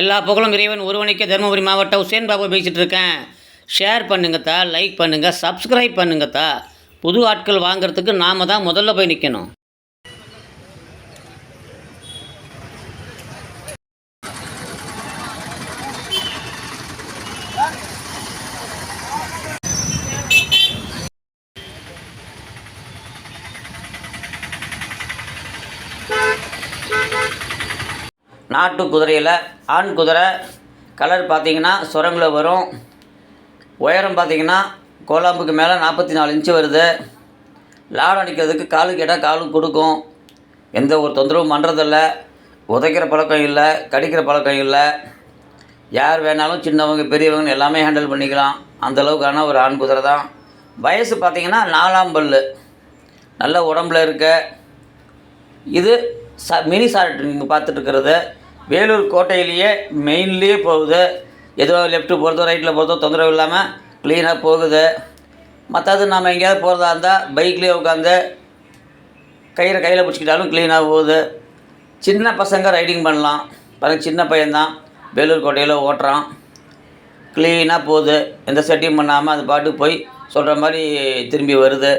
எல்லா புகழும் இறைவன் ஒருவனுக்கே தருமபுரி மாவட்டம் உசேன் பாபு பேசிகிட்டு இருக்கேன். ஷேர் பண்ணுங்கத்தா லைக் பண்ணுங்கள் சப்ஸ்கிரைப் பண்ணுங்கத்தா புது ஆட்கள் வாங்குறதுக்கு நாம் தான் முதல்ல போய் நிற்கணும் நாட்டு குதிரையில் ஆண் குதிரை கலர் பார்த்திங்கன்னா சுரங்கில் வரும். உயரம் பார்த்தீங்கன்னா கோலாம்புக்கு மேலே நாற்பத்தி நாலு இன்ச்சு வருது. லாடம் அடிக்கிறதுக்கு காலு கேட்டால் காலு கொடுக்கும். எந்த ஒரு தொந்தரவும் பண்ணுறதில்ல உதைக்கிற பழக்கம் இல்லை கடிக்கிற பழக்கம் இல்லை. யார் வேணாலும் சின்னவங்க பெரியவங்க எல்லாமே ஹேண்டில் பண்ணிக்கலாம். அந்தளவுக்கான ஒரு ஆண் குதிரை தான். வயசு பார்த்திங்கன்னா நாலாம் பல்லு. நல்ல உடம்புல இருக்க. இது ச மினி சார்ட் நீங்கள் பார்த்துட்டு இருக்கிறது. வேலூர் கோட்டையிலேயே மெயின்லேயே போகுது. ஏதோ லெஃப்ட்டு போகிறதோ ரைட்டில் போகிறதோ தொந்தரவு இல்லாமல் க்ளீனாக போகுது. மற்றது நம்ம எங்கேயாவது போகிறதா இருந்தால் பைக்லேயே உட்காந்து கயிறை கையில் பிடிச்சிக்கிட்டாலும் க்ளீனாக போகுது. சின்ன பசங்க ரைடிங் பண்ணலாம். பாருங்கள் சின்ன பையன்தான் வேலூர் கோட்டையில் ஓட்டுறான். க்ளீனாக போகுது. எந்த செட்டியும் பண்ணாமல் அது பாட்டுக்கு போய் சொல்கிற மாதிரி திரும்பி வருது.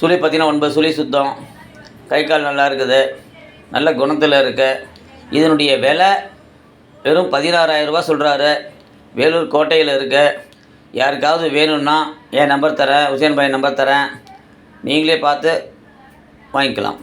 சுழி பார்த்திங்கன்னா ஒன்பது சுழி சுத்தம். கை கால் நல்லா இருக்குது. நல்ல குணத்தில் இருக்குது இதனுடைய விலை வெறும் பதினாறாயிரரூபா சொல்கிறாரு வேலூர் கோட்டையில் இருக்குது யாருக்காவது வேணும்னா என் நம்பர் தரேன் உசேன் பாய் நம்பர் தரேன். நீங்களே பார்த்து வாங்கிக்கலாம்.